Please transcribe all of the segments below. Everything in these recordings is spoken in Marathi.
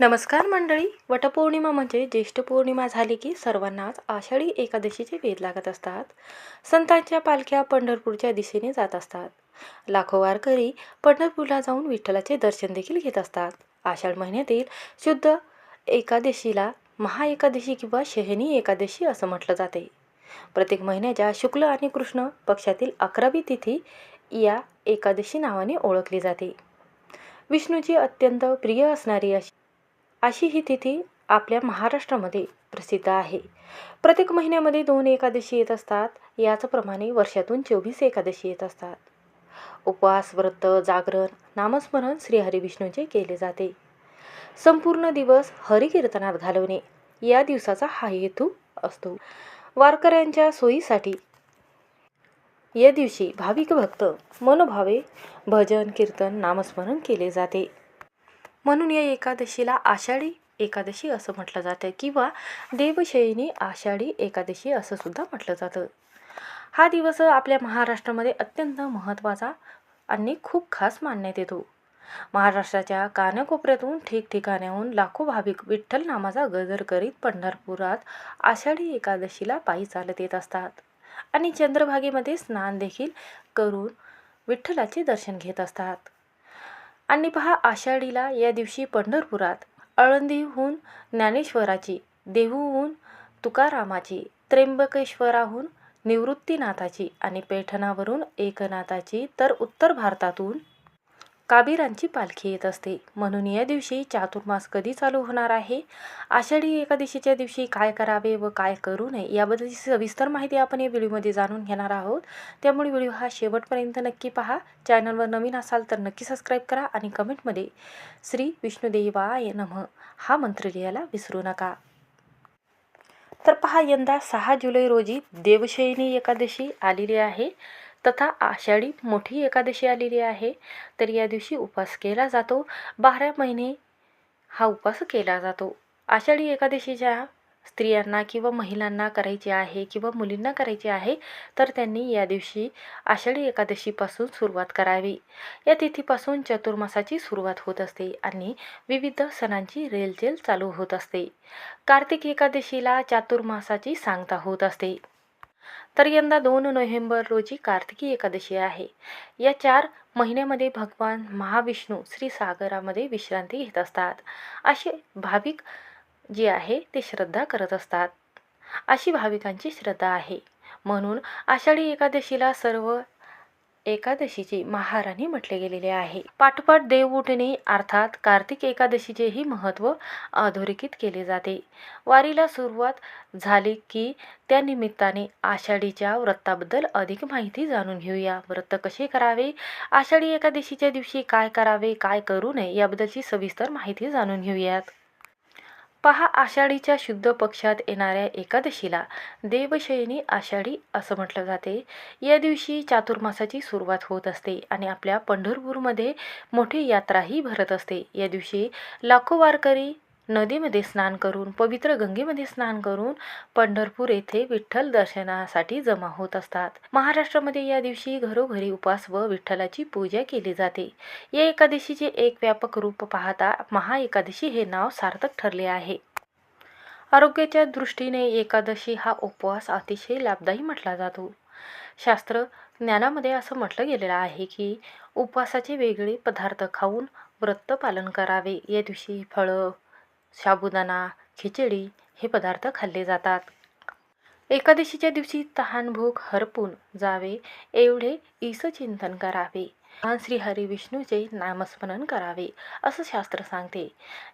नमस्कार मंडळी. वटपौर्णिमा म्हणजे ज्येष्ठ पौर्णिमा झाली की सर्वांनाच आषाढी एकादशीचे वेध लागत असतात. संतांच्या पालख्या पंढरपूरच्या दिशेने जात असतात. लाखो वारकरी पंढरपूरला जाऊन विठ्ठलाचे दर्शन देखील घेत असतात. आषाढ महिन्यातील शुद्ध एकादशीला महाएकादशी किंवा शहनी एकादशी असं म्हटलं जाते. प्रत्येक महिन्याच्या शुक्ल आणि कृष्ण पक्षातील अकरावी तिथी या एकादशी नावाने ओळखली जाते. विष्णूची अत्यंत प्रिय असणारी अशी अशी ही तिथी आपल्या महाराष्ट्रामध्ये प्रसिद्ध आहे. प्रत्येक महिन्यामध्ये दोन एकादशी येत असतात. याचप्रमाणे वर्षातून चोवीस एकादशी येत असतात. उपवास व्रत जागरण नामस्मरण श्रीहरिविष्णूचे केले जाते. संपूर्ण दिवस हरिकीर्तनात घालवणे या दिवसाचा हा हेतू असतो. वारकऱ्यांच्या सोयीसाठी या दिवशी भाविक भक्त मनोभावे भजन कीर्तन नामस्मरण केले जाते. म्हणून या एकादशीला आषाढी एकादशी असं म्हटलं जातं किंवा देवशयनी आषाढी एकादशी असं सुद्धा म्हटलं जातं. हा दिवस आपल्या महाराष्ट्रामध्ये अत्यंत महत्त्वाचा आणि खूप खास मानण्यात येतो. महाराष्ट्राच्या कानाकोपऱ्यातून ठिकठिकाण्याहून लाखो भाविक विठ्ठल नामाचा गजर करीत पंढरपुरात आषाढी एकादशीला पायी चालत येत असतात आणि चंद्रभागेमध्ये स्नान देखील करून विठ्ठलाचे दर्शन घेत असतात. आणि पहा आषाढीला या दिवशी पंढरपुरात आळंदीहून ज्ञानेश्वराची देहूहून तुकारामाची त्र्यंबकेश्वराहून निवृत्तीनाथाची आणि पैठणावरून एकनाथाची तर उत्तर भारतातून काबीरांची पालखी येत असते. म्हणून या दिवशी चातुर्मास कधी चालू होणार आहे? आषाढी एकादशीच्या दिवशी काय करावे व काय करू नये याबद्दलची सविस्तर माहिती आपण या व्हिडिओमध्ये जाणून घेणार आहोत. त्यामुळे व्हिडिओ हा शेवटपर्यंत नक्की पहा. चॅनलवर नवीन असाल तर नक्की सबस्क्राईब करा आणि कमेंटमध्ये श्री विष्णुदेवाय नम हा मंत्र लिहायला विसरू नका. तर पहा यंदा सहा जुलै रोजी देवशयनी एकादशी आलेली आहे. तथा आषाढी मोठी एकादशी आलेली आहे. तर या दिवशी उपवास केला जातो. बारा महिने हा उपवास केला जातो. आषाढी एकादशीच्या स्त्रियांना किंवा महिलांना करायची आहे किंवा मुलींना करायची आहे तर त्यांनी या दिवशी आषाढी एकादशीपासून सुरुवात करावी. या तिथीपासून चतुर्मासाची सुरुवात होत असते आणि विविध सणांची रेलचेल चालू होत असते. कार्तिक एकादशीला चातुर्मासाची सांगता होत असते. तर यंदा दोन नोव्हेंबर रोजी कार्तिकी एकादशी आहे. या चार महिन्यामध्ये भगवान महाविष्णू श्री सागरामध्ये विश्रांती घेत असतात. असे भाविक जे आहे ते श्रद्धा करत असतात. अशी भाविकांची श्रद्धा आहे. म्हणून आषाढी एकादशीला सर्व एकादशीची महाराणी म्हटले गेलेले आहे. पाठोपाठ देव उठणे अर्थात कार्तिक एकादशीचेही महत्त्व अधोरेखित केले जाते. वारीला सुरुवात झाली की त्या निमित्ताने आषाढीच्या व्रताबद्दल अधिक माहिती जाणून घेऊया. व्रत कसे करावे? आषाढी एकादशीच्या दिवशी काय करावे? काय करू नये? याबद्दलची सविस्तर माहिती जाणून घेऊयात. पहा आषाढीच्या शुद्ध पक्षात येणाऱ्या एकादशीला देवशयनी आषाढी असं म्हटलं जाते. या दिवशी चातुर्मासाची सुरुवात होत असते आणि आपल्या पंढरपूरमध्ये मोठी यात्राही भरत असते. या दिवशी लाखो वारकरी नदीमध्ये स्नान करून पवित्र गंगेमध्ये स्नान करून पंढरपूर येथे विठ्ठल दर्शनासाठी जमा होत असतात. महाराष्ट्रामध्ये या दिवशी घरोघरी उपवास व विठ्ठलाची पूजा केली जाते. या एकादशीचे एक व्यापक रूप पाहता महाएकादशी हे नाव सार्थक ठरले आहे. आरोग्याच्या दृष्टीने एकादशी हा उपवास अतिशय लाभदायी म्हटला जातो. शास्त्र ज्ञानामध्ये असं म्हटलं गेलेलं आहे की उपवासाचे वेगळे पदार्थ खाऊन व्रत पालन करावे. या दिवशी फळं साबुदाणा खिचडी हे पदार्थ खाल्ले जातात. एकादशीच्या दिवशी तहानभूक हरपून जावे एवढे ईसचिंतन करावे. श्री हरी विष्णूचे नामस्मरण करावे असं शास्त्र सांगते.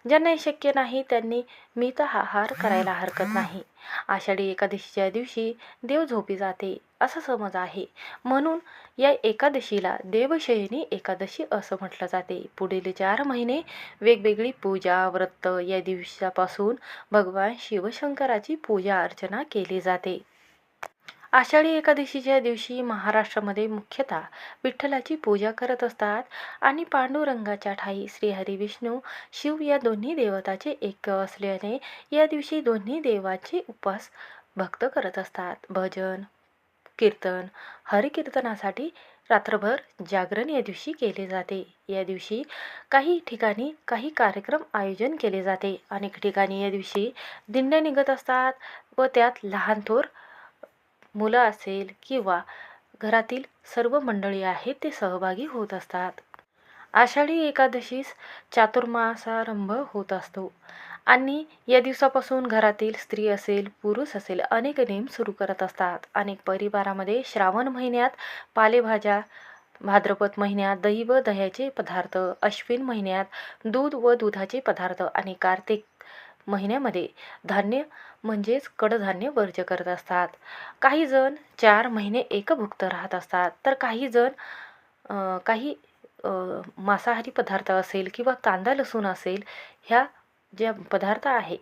ज्यांना शक्य नाही त्यांनी मितहार करायला हरकत नाही. आषाढी एकादशीच्या दिवशी देव झोपी जाते असा समज आहे. म्हणून या एकादशीला देवशयनी एकादशी असं म्हटलं जाते. पुढील चार महिने वेगवेगळी पूजा व्रत या दिवसापासून भगवान शिवशंकराची पूजा अर्चना केली जाते. आषाढी एकादशीच्या दिवशी महाराष्ट्रामध्ये मुख्यतः विठ्ठलाची पूजा करत असतात आणि पांडुरंगाच्या ठाई श्रीहरी विष्णू शिव या दोन्ही देवताचे एक असल्याने या दिवशी दोन्ही देवाचे उपवास भक्त करत असतात. भजन कीर्तन हरिकीर्तनासाठी रात्रभर जागरण या दिवशी केले जाते. या दिवशी काही ठिकाणी काही कार्यक्रम आयोजन केले जाते. अनेक ठिकाणी या दिवशी दिंड्या निघत असतात व त्यात लहान थोर मुलं असेल किंवा घरातील सर्व मंडळी आहेत ते सहभागी होत असतात. आषाढी एकादशीस चातुर्मासारंभ होत असतो. आणि या दिवसापासून घरातील स्त्री असेल पुरुष असेल अनेक नेम सुरू करत असतात. अनेक परिवारामध्ये श्रावण महिन्यात पालेभाज्या भाद्रपद महिन्यात दही व दह्याचे पदार्थ अश्विन महिन्यात दूध व दुधाचे पदार्थ आणि कार्तिक महिन्यामध्ये धान्य म्हणजेच कडधान्य वर्ज करत असतात. काही जण चार महिने एकभुक्त राहत असतात. तर काही जण काही मांसाहारी पदार्थ असेल किंवा कांदा लसूण असेल ह्या ज्या पदार्थ आहे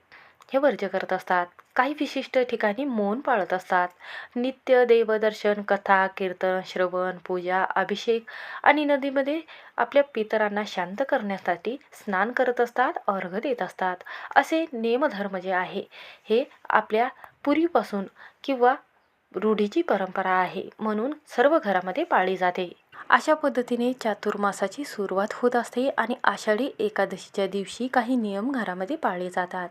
हे वर्ज करत असतात. काही विशिष्ट ठिकाणी मौन पाळत असतात. नित्य देवदर्शन कथा कीर्तन श्रवण पूजा अभिषेक आणि नदीमध्ये आपल्या पितरांना शांत करण्यासाठी स्नान करत असतात अर्घ देत असतात. असे नेमधर्म जे आहे हे आपल्या पूर्वीपासून किंवा रूढीची परंपरा आहे म्हणून सर्व घरामध्ये पाळली जाते. अशा पद्धतीने चातुर्मासाची सुरुवात होत असते आणि आषाढी एकादशीच्या दिवशी काही नियम घरामध्ये पाळले जातात.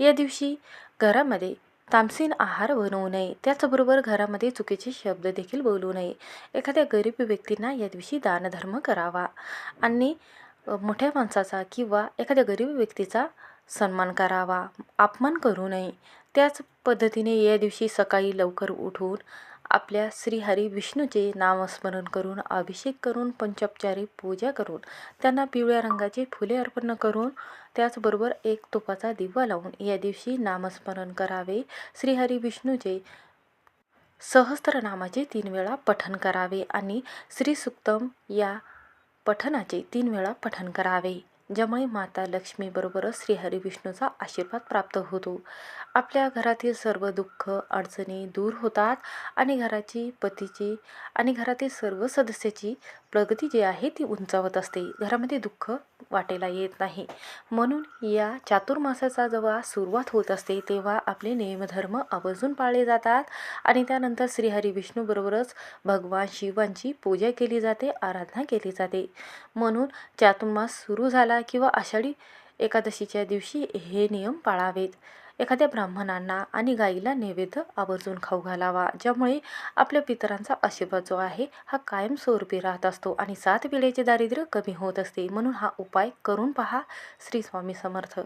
या दिवशी घरामध्ये तामसीन आहार बनवू नये. त्याचबरोबर घरामध्ये चुकीचे शब्द देखील बोलू नये. एखाद्या गरीब व्यक्तींना या दिवशी दानधर्म करावा आणि मोठ्या माणसाचा किंवा एखाद्या गरीब व्यक्तीचा सन्मान करावा. अपमान करू नये. त्याच पद्धतीने या दिवशी सकाळी लवकर उठून आपल्या श्रीहरी विष्णूचे नामस्मरण करून अभिषेक करून पंचोपचारी पूजा करून त्यांना पिवळ्या रंगाची फुले अर्पण करून त्याचबरोबर एक तुपाचा दिवा लावून या दिवशी नामस्मरण करावे. श्रीहरी विष्णूचे सहस्त्रनामाचे तीन वेळा पठन करावे आणि श्रीसुक्तम या पठनाचे तीन वेळा पठन करावे. ज्यामुळे माता लक्ष्मीबरोबरच श्रीहरी विष्णूचा आशीर्वाद प्राप्त होतो. आपल्या घरातील सर्व दुःख अडचणी दूर होतात आणि घराची पतीची आणि घरातील सर्व सदस्याची प्रगती जी आहे ती उंचावत असते. घरामध्ये दुःख वाटेला येत नाही. म्हणून या चातुर्मासाचा जेव्हा सुरुवात होत असते तेव्हा आपले नियमधर्म आवर्जून पाळले जातात आणि त्यानंतर श्रीहरी विष्णूबरोबरच भगवान शिवांची पूजा केली जाते आराधना केली जाते. म्हणून चातुर्मास सुरू झाला किंवा आषाढी एकादशीच्या दिवशी हे नियम पाळावेत. एखाद्या ब्राह्मणांना आणि गाईला नैवेद्य आवर्जून खाऊ घालावा ज्यामुळे आपल्या पितरांचा आशीर्वाद जो आहे हा कायमस्वरूपी राहत असतो आणि सात वेळेचे दारिद्र्य कमी होत असते म्हणून हा उपाय करून पहा श्री स्वामी समर्थ.